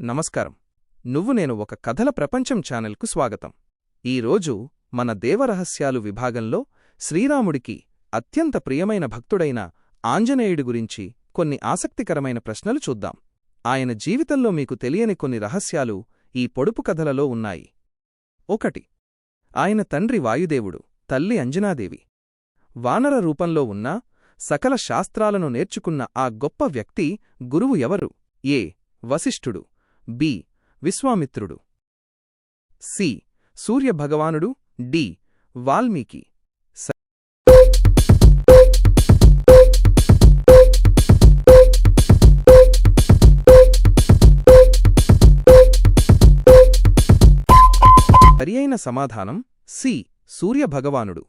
నమస్కారం. నువ్వు నేను ఒక కథల ప్రపంచం ఛానల్కు స్వాగతం. ఈరోజు మన దేవరహస్యాలు విభాగంలో శ్రీరాముడికి అత్యంత ప్రియమైన భక్తుడైన ఆంజనేయుడి గురించి కొన్ని ఆసక్తికరమైన ప్రశ్నలు చూద్దాం. ఆయన జీవితంలో మీకు తెలియని కొన్ని రహస్యాలు ఈ పొడుపు కథలలో ఉన్నాయి. ఒకటి. ఆయన తండ్రి వాయుదేవుడు తల్లి అంజనాదేవి. వానర రూపంలో ఉన్న సకల శాస్త్రాలను నేర్చుకున్న ఆ గొప్ప వ్యక్తి గురువు ఎవరు? ఏ. వశిష్ఠుడు. బి. విశ్వామిత్రుడు. సి. సూర్యభగవానుడు. డి. వాల్మీకి. సరియైన సమాధానం సి. సూర్యభగవానుడు.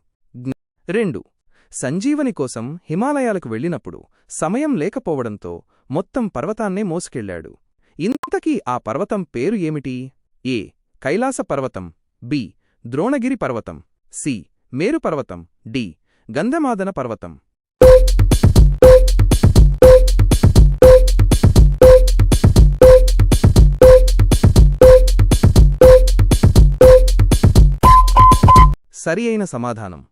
రెండు. సంజీవని కోసం హిమాలయాలకు వెళ్ళినప్పుడు సమయం లేకపోవడంతో మొత్తం పర్వతాన్నే మోసుకెళ్ళాడు ఇంతకీ ఆ పర్వతం పేరు ఏమిటి? ఏ. కైలాస పర్వతం బి. ద్రోణగిరి పర్వతం సి. మేరు పర్వతం డి. గంధమాదన పర్వతం. సరి అయిన సమాధానం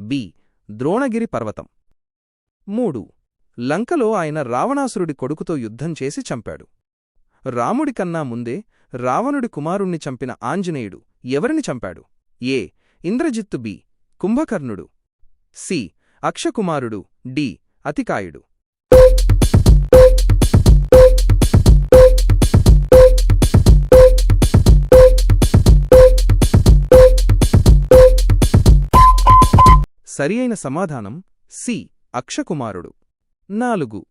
బి. ద్రోణగిరి పర్వతం. మూడు. లంకలో ఆయన రావణాసురుడి కొడుకుతో యుద్ధం చేసి చంపాడు. రాముడి కన్నా ముందే రావణుడి కుమారుణ్ణి చంపిన ఆంజనేయుడు ఎవరిని చంపాడు? ఏ. ఇంద్రజిత్తు బి. కుంభకర్ణుడు. సి. అక్షకుమారుడు. డి. అతికాయుడు. సరి అయిన సమాధానం సి. అక్షకుమారుడు. నాలుగు.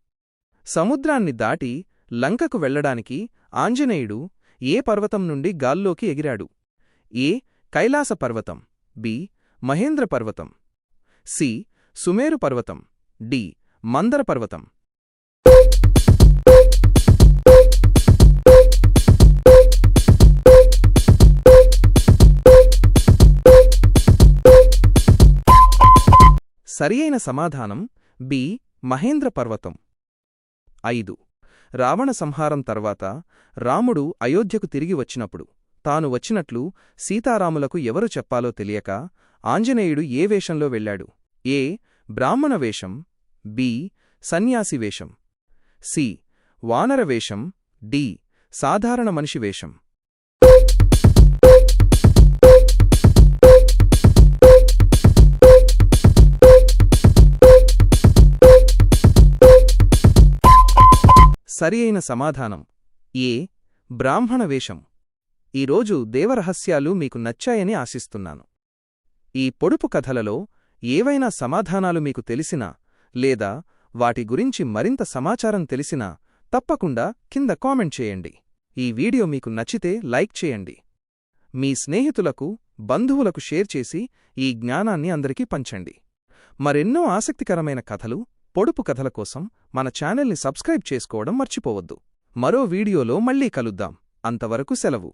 సముద్రాన్ని దాటి లంకకు వెళ్ళడానికి ఆంజనేయుడు ఏ పర్వతం నుండి గాల్లోకి ఎగిరాడు? ఏ. కైలాస పర్వతం. బి. మహేంద్ర పర్వతం. సి. సుమేరు పర్వతం. డి. మందర పర్వతం. సరియైన సమాధానం బి. మహేంద్ర పర్వతం. ఐదు. రావణ సంహారం తర్వాత రాముడు అయోధ్యకు తిరిగి వచ్చినప్పుడు తాను వచ్చినట్లు సీతారాములకు ఎవరు చెప్పాలో తెలియక ఆంజనేయుడు ఏ వేషంలో వెళ్ళాడు? ఏ. బ్రాహ్మణ వేషం. బి. సన్యాసి వేషం. సి. వానర వేషం. డి. సాధారణ మనిషి వేషం. సరి అయిన సమాధానం. ఏ. బ్రాహ్మణ వేషం. ఈరోజు దేవరహస్యాలు మీకు నచ్చాయని ఆశిస్తున్నాను. ఈ పొడుపు కథలలో ఏవైనా సమాధానాలు మీకు తెలిసినా లేదా వాటి గురించి మరింత సమాచారం తెలిసినా తప్పకుండా కింద కామెంట్ చేయండి. ఈ వీడియో మీకు నచ్చితే లైక్ చేయండి. మీ స్నేహితులకు బంధువులకు షేర్ చేసి ఈ జ్ఞానాన్ని అందరికీ పంచండి. మరెన్నో ఆసక్తికరమైన కథలు పొడుపు కథల కోసం మన ఛానల్ని సబ్స్క్రైబ్ చేసుకోవడం మర్చిపోవద్దు. మరో వీడియోలో మళ్ళీ కలుద్దాం. అంతవరకు సెలవు.